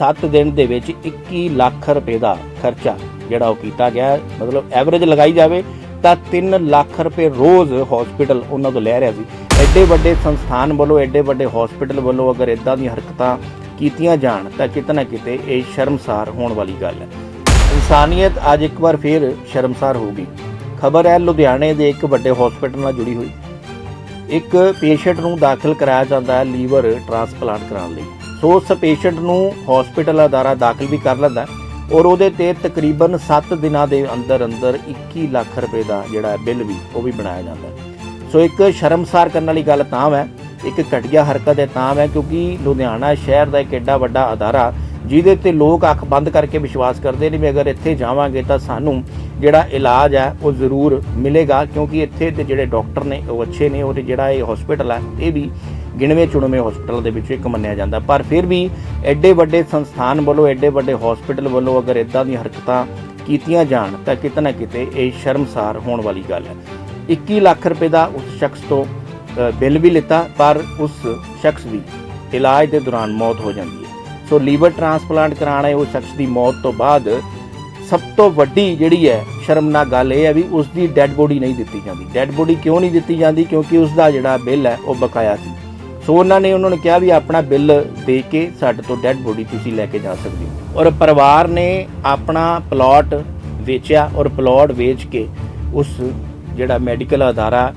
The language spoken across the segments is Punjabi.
7 ਦਿਨ ਦੇ ਵਿੱਚ 21 ਲੱਖ ਰੁਪਏ ਦਾ ਖਰਚਾ ਜਿਹੜਾ ਉਹ ਕੀਤਾ ਗਿਆ ਮਤਲਬ ਐਵਰੇਜ ਲਗਾਈ ਜਾਵੇ ਤਾਂ 3 ਲੱਖ ਰੁਪਏ ਰੋਜ਼ ਹਸਪੀਟਲ ਉਹਨਾਂ ਤੋਂ ਲੈ ਰਿਹਾ ਸੀ। ਐਡੇ ਵੱਡੇ ਸੰਸਥਾਨ ਵੱਲੋਂ, ਐਡੇ ਵੱਡੇ ਹਸਪੀਟਲ ਵੱਲੋਂ ਅਗਰ ਇਦਾਂ ਦੀਆਂ ਹਰਕਤਾਂ ਕੀਤੀਆਂ ਜਾਣ ਤਾਂ ਕਿਤੇ ਨਾ ਕਿਤੇ ਇਹ ਸ਼ਰਮਸਾਰ ਹੋਣ ਵਾਲੀ ਗੱਲ ਹੈ। ਇਨਸਾਨੀਅਤ ਅੱਜ ਇੱਕ ਵਾਰ ਫੇਰ ਸ਼ਰਮਸਾਰ ਹੋ ਗਈ ਖਬਰ ਹੈ, ਲੁਧਿਆਣੇ ਦੇ ਇੱਕ ਵੱਡੇ ਹਸਪੀਟਲ ਨਾਲ ਜੁੜੀ ਹੋਈ। ਇੱਕ ਪੇਸ਼ੈਂਟ ਨੂੰ ਦਾਖਲ ਕਰਾਇਆ ਜਾਂਦਾ ਹੈ ਲੀਵਰ ਟ੍ਰਾਂਸਪਲਾਂਟ ਕਰਾਉਣ ਲਈ। ਸੋ ਉਸ ਪੇਸ਼ੈਂਟ ਨੂੰ ਹਸਪੀਟਲ ਅਦਾਰਾ ਦਾਖਲ ਵੀ ਕਰ ਲੈਂਦਾ ਔਰ ਉਹਦੇ ਤੇ ਤਕਰੀਬਨ 7 ਦਿਨਾਂ ਦੇ ਅੰਦਰ ਅੰਦਰ 21 ਲੱਖ ਰੁਪਏ ਦਾ ਜਿਹੜਾ ਬਿੱਲ ਵੀ ਉਹ ਵੀ ਬਣਾਇਆ ਜਾਂਦਾ ਸੋ ਇੱਕ ਸ਼ਰਮਸਾਰ ਕਰਨ ਵਾਲੀ ਗੱਲ ਤਾਂ ਹੈ, ਇੱਕ ਘਟੀਆ ਹਰਕਤ ਹੈ ਤਾਂ ਹੈ ਕਿਉਂਕਿ ਲੁਧਿਆਣਾ ਸ਼ਹਿਰ ਦਾ ਇੱਕ ਐਡਾ ਵੱਡਾ ਅਦਾਰਾ ਜਿਹਦੇ ਤੇ ਲੋਕ ਅੱਖ ਬੰਦ ਕਰਕੇ ਵਿਸ਼ਵਾਸ ਕਰਦੇ ਨੇ ਵੀ ਅਗਰ ਇੱਥੇ ਜਾਵਾਂਗੇ ਤਾਂ ਸਾਨੂੰ ਜਿਹੜਾ ਇਲਾਜ ਹੈ ਉਹ ਜ਼ਰੂਰ ਮਿਲੇਗਾ ਕਿਉਂਕਿ ਇੱਥੇ ਦੇ ਜਿਹੜੇ ਡਾਕਟਰ ਨੇ ਉਹ ਅੱਛੇ ਨੇ ਔਰ ਜਿਹੜਾ ਇਹ ਹਸਪੀਟਲ ਹੈ, ਇਹ ਵੀ ਗਿਣਵੇਂ ਚੁਣਵੇਂ ਹਸਪੀਟਲ ਦੇ ਵਿੱਚੋਂ ਇੱਕ ਮੰਨਿਆ ਜਾਂਦਾ। ਪਰ ਫਿਰ ਵੀ ਐਡੇ ਵੱਡੇ ਸੰਸਥਾਨ ਵੱਲੋਂ, ਐਡੇ ਵੱਡੇ ਹਸਪੀਟਲ ਵੱਲੋਂ ਅਗਰ ਇਦਾਂ ਦੀਆਂ ਹਰਕਤਾਂ ਕੀਤੀਆਂ ਜਾਣ, ਤਾਂ ਕਿਤੇ ਨਾ ਕਿਤੇ ਇਹ ਸ਼ਰਮਸਾਰ ਹੋਣ ਵਾਲੀ ਗੱਲ ਹੈ। 21 ਲੱਖ ਰੁਪਏ ਦਾ ਉਸ ਸ਼ਖਸ ਤੋਂ ਬਿੱਲ ਵੀ ਲਿੱਤਾ, ਪਰ ਉਸ ਸ਼ਖਸ ਦੀ ਇਲਾਜ ਦੇ ਦੌਰਾਨ ਮੌਤ ਹੋ ਜਾਂਦੀ ਹੈ। ਸੋ ਲੀਵਰ ਟ੍ਰਾਂਸਪਲਾਂਟ ਕਰਾਉਣਾ ਉਸ ਸ਼ਖਸ ਦੀ ਮੌਤ ਤੋਂ ਬਾਅਦ ਸਭ ਤੋਂ ਵੱਡੀ ਜਿਹੜੀ ਹੈ ਸ਼ਰਮਨਾਕ ਗੱਲ ਇਹ ਹੈ ਵੀ ਉਸ ਦੀ ਡੈੱਡ ਬੋਡੀ ਨਹੀਂ ਦਿੱਤੀ ਜਾਂਦੀ। ਡੈੱਡ ਬੋਡੀ ਕਿਉਂ ਨਹੀਂ ਦਿੱਤੀ ਜਾਂਦੀ? ਕਿਉਂਕਿ ਉਸ ਦਾ ਜਿਹੜਾ ਬਿੱਲ ਹੈ ਉਹ ਬਕਾਇਆ ਸੀ। ਸੋ ਉਹਨਾਂ ਨੇ ਉਹਨਾਂ ਨੂੰ ਕਿਹਾ ਵੀ ਆਪਣਾ ਬਿੱਲ ਦੇ ਕੇ ਸਾਡੇ ਤੋਂ ਡੈੱਡ ਬੋਡੀ ਤੁਸੀਂ ਲੈ ਕੇ ਜਾ ਸਕਦੇ ਹੋ। ਔਰ ਪਰਿਵਾਰ ਨੇ ਆਪਣਾ ਪਲਾਟ ਵੇਚਿਆ ਔਰ ਪਲਾਟ ਵੇਚ ਕੇ ਉਸ ਜਿਹੜਾ ਮੈਡੀਕਲ ਅਦਾਰਾ,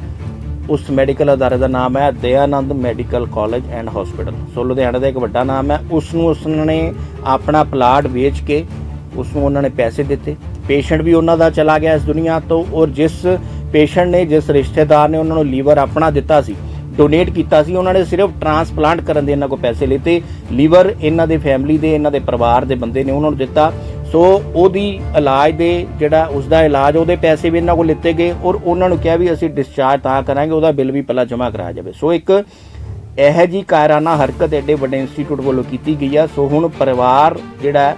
ਉਸ ਮੈਡੀਕਲ ਅਦਾਰੇ ਦਾ ਨਾਮ ਹੈ Dayanand medical college and hospital. ਸੋ ਲੁਧਿਆਣਾ ਦਾ ਇੱਕ ਵੱਡਾ ਨਾਮ ਹੈ। ਉਸ ਨੂੰ ਉਸ ਨੇ ਆਪਣਾ ਪਲਾਟ ਵੇਚ ਕੇ ਉਸ ਨੂੰ ਉਹਨਾਂ ਨੇ ਪੈਸੇ ਦਿੱਤੇ। ਪੇਸ਼ੈਂਟ ਵੀ ਉਹਨਾਂ ਦਾ ਚਲਾ ਗਿਆ ਇਸ ਦੁਨੀਆ ਤੋਂ ਔਰ ਜਿਸ ਪੇਸ਼ੈਂਟ ਨੇ, ਜਿਸ ਰਿਸ਼ਤੇਦਾਰ ਨੇ ਉਹਨਾਂ ਨੂੰ ਲੀਵਰ ਆਪਣਾ ਦਿੱਤਾ ਸੀ ਡੋਨੇਟ ਕੀਤਾ ਸੀ, ਉਹਨਾਂ ਨੇ ਸਿਰਫ ਟ੍ਰਾਂਸਪਲਾਂਟ ਕਰਨ ਦੇ ਇਹਨਾਂ ਕੋਲ ਪੈਸੇ ਲਿੱਤੇ ਲੀਵਰ ਇਹਨਾਂ ਦੇ ਫੈਮਿਲੀ ਦੇ, ਇਹਨਾਂ ਦੇ ਪਰਿਵਾਰ ਦੇ ਬੰਦੇ ਨੇ ਉਹਨਾਂ ਨੂੰ ਦਿੱਤਾ। ਸੋ ਉਹਦੀ ਇਲਾਜ ਦੇ ਜਿਹੜਾ ਉਸ ਦਾ ਇਲਾਜ, ਉਹਦੇ ਪੈਸੇ ਵੀ ਇਹਨਾਂ ਕੋਲ ਲਿੱਤੇ ਗਏ ਔਰ ਉਹਨਾਂ ਨੂੰ ਕਿਹਾ ਵੀ ਅਸੀਂ ਡਿਸਚਾਰਜ ਤਾਂ ਕਰਾਂਗੇ, ਉਹਦਾ ਬਿੱਲ ਵੀ ਪਹਿਲਾਂ ਜਮ੍ਹਾਂ ਕਰਾਇਆ ਜਾਵੇ। ਸੋ ਇੱਕ ਇਹ ਜੀ ਕਾਇਰਾਨਾ ਹਰਕਤ ਐਡੇ ਵੱਡੇ ਇੰਸਟੀਚਿਊਟ ਵੱਲੋਂ ਕੀਤੀ ਗਈ ਆ। ਸੋ ਹੁਣ ਪਰਿਵਾਰ ਜਿਹੜਾ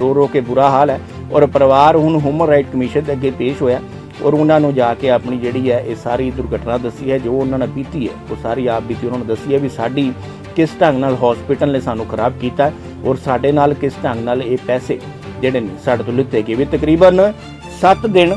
ਰੋ ਰੋ ਕੇ ਬੁਰਾ ਹਾਲ ਹੈ ਔਰ ਪਰਿਵਾਰ ਹੁਣ ਹਿਊਮਨ ਰਾਈਟ ਕਮਿਸ਼ਨ ਦੇ ਅੱਗੇ ਪੇਸ਼ ਹੋਇਆ। ਔਰ ਉਹਨਾਂ ਨੂੰ ਜਾ ਕੇ ਆਪਣੀ ਜਿਹੜੀ ਹੈ ਇਹ ਸਾਰੀ ਦੁਰਘਟਨਾ ਦੱਸੀ ਹੈ, ਜੋ ਉਹਨਾਂ ਨੇ ਬੀਤੀ ਹੈ, ਉਹ ਸਾਰੀ ਆਪ ਬੀਤੀ ਉਹਨਾਂ ਨੂੰ ਦੱਸੀ ਹੈ ਵੀ ਸਾਡੀ ਕਿਸ ਢੰਗ ਨਾਲ ਹਸਪੀਟਲ ਨੇ ਸਾਨੂੰ ਖਰਾਬ ਕੀਤਾ ਔਰ ਸਾਡੇ ਨਾਲ ਕਿਸ ਢੰਗ ਨਾਲ ਇਹ ਪੈਸੇ ਜਿਹੜੇ ਨੇ ਸਾਡੇ ਤੋਂ ਲਿੱਤੇ ਗਏ। ਵੀ ਤਕਰੀਬਨ 7 ਦਿਨ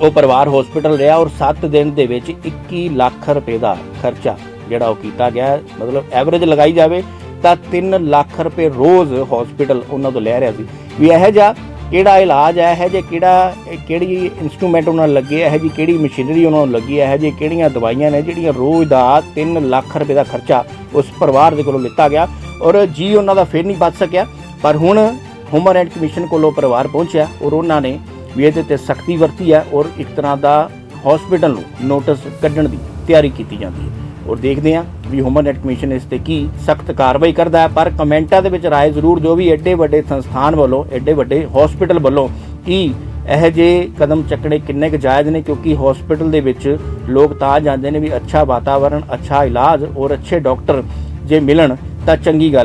ਉਹ ਪਰਿਵਾਰ ਹਸਪੀਟਲ ਰਿਹਾ ਔਰ 7 ਦਿਨ ਦੇ ਵਿੱਚ 21 ਲੱਖ ਰੁਪਏ ਦਾ ਖਰਚਾ ਜਿਹੜਾ ਉਹ ਕੀਤਾ ਗਿਆ ਮਤਲਬ ਐਵਰੇਜ ਲਗਾਈ ਜਾਵੇ ਤਾਂ 3 ਲੱਖ ਰੁਪਏ ਰੋਜ਼ ਹਸਪੀਟਲ ਉਹਨਾਂ ਤੋਂ ਲੈ ਰਿਹਾ ਸੀ। ਵੀ ਇਹ ਜਿਹਾ ਕਿਹੜਾ ਇਲਾਜ ਹੈ, ਇਹ ਜੇ ਕਿਹੜਾ ਕਿਹੜੀ ਇਨਸਟਰੂਮੈਂਟ ਉਹਨਾਂ ਨੂੰ ਲੱਗੇ ਇਹ ਜੀ ਕਿਹੜੀ ਮਸ਼ੀਨਰੀ ਉਹਨਾਂ ਨੂੰ ਲੱਗੀ ਹੈ ਇਹ ਜੇ ਕਿਹੜੀਆਂ ਦਵਾਈਆਂ ਨੇ ਜਿਹੜੀਆਂ ਰੋਜ਼ ਦਾ 3 ਲੱਖ ਰੁਪਏ ਦਾ ਖਰਚਾ ਉਸ ਪਰਿਵਾਰ ਦੇ ਕੋਲੋਂ ਲਿੱਤਾ ਗਿਆ ਔਰ ਜੀ ਉਹਨਾਂ ਦਾ ਫਿਰ ਨਹੀਂ ਬਚ ਸਕਿਆ। ਪਰ ਹੁਣ ਹਿਊਮਨ ਰਾਈਟ ਕਮਿਸ਼ਨ ਕੋਲੋਂ ਪਰਿਵਾਰ ਪਹੁੰਚਿਆ ਔਰ ਉਹਨਾਂ ਨੇ ਵੀ ਇਹਦੇ ਤੇ ਸਖਤੀ ਵਰਤੀ ਹੈ ਔਰ ਇੱਕ ਤਰ੍ਹਾਂ ਦਾ ਹਸਪੀਟਲ ਨੂੰ ਨੋਟਿਸ ਕੱਢਣ ਦੀ ਤਿਆਰੀ ਕੀਤੀ ਜਾਂਦੀ ਹੈ। ਔਰ ਦੇਖਦੇ ਹਾਂ ਵੀ ਹਿਊਮਨ ਰਾਈਟ ਕਮਿਸ਼ਨ ਇਸ ਤੇ ਕੀ ਸਖਤ ਕਾਰਵਾਈ ਕਰਦਾ ਹੈ। ਪਰ ਕਮੈਂਟਾਂ ਦੇ ਵਿੱਚ ਰਾਏ ਜ਼ਰੂਰ ਦਿਓ ਵੀ ਐਡੇ ਵੱਡੇ ਸੰਸਥਾਨ ਵੱਲੋਂ, ਐਡੇ ਵੱਡੇ ਹਸਪੀਟਲ ਵੱਲੋਂ ਕੀ ਇਹ ਜੇ ਕਦਮ ਚੱਕਣੇ ਕਿੰਨੇ ਕੁ ਜਾਇਜ਼ ਨੇ? ਕਿਉਂਕਿ ਹਸਪੀਟਲ ਦੇ ਵਿੱਚ ਲੋਕ ਤਾਂ ਜਾਂਦੇ ਨੇ ਵੀ ਅੱਛਾ ਵਾਤਾਵਰਣ, ਅੱਛਾ ਇਲਾਜ ਔਰ ਅੱਛੇ ਡਾਕਟਰ ਜੇ ਮਿਲਣ ਤਾਂ ਚੰਗੀ ਗੱਲ ਹੈ।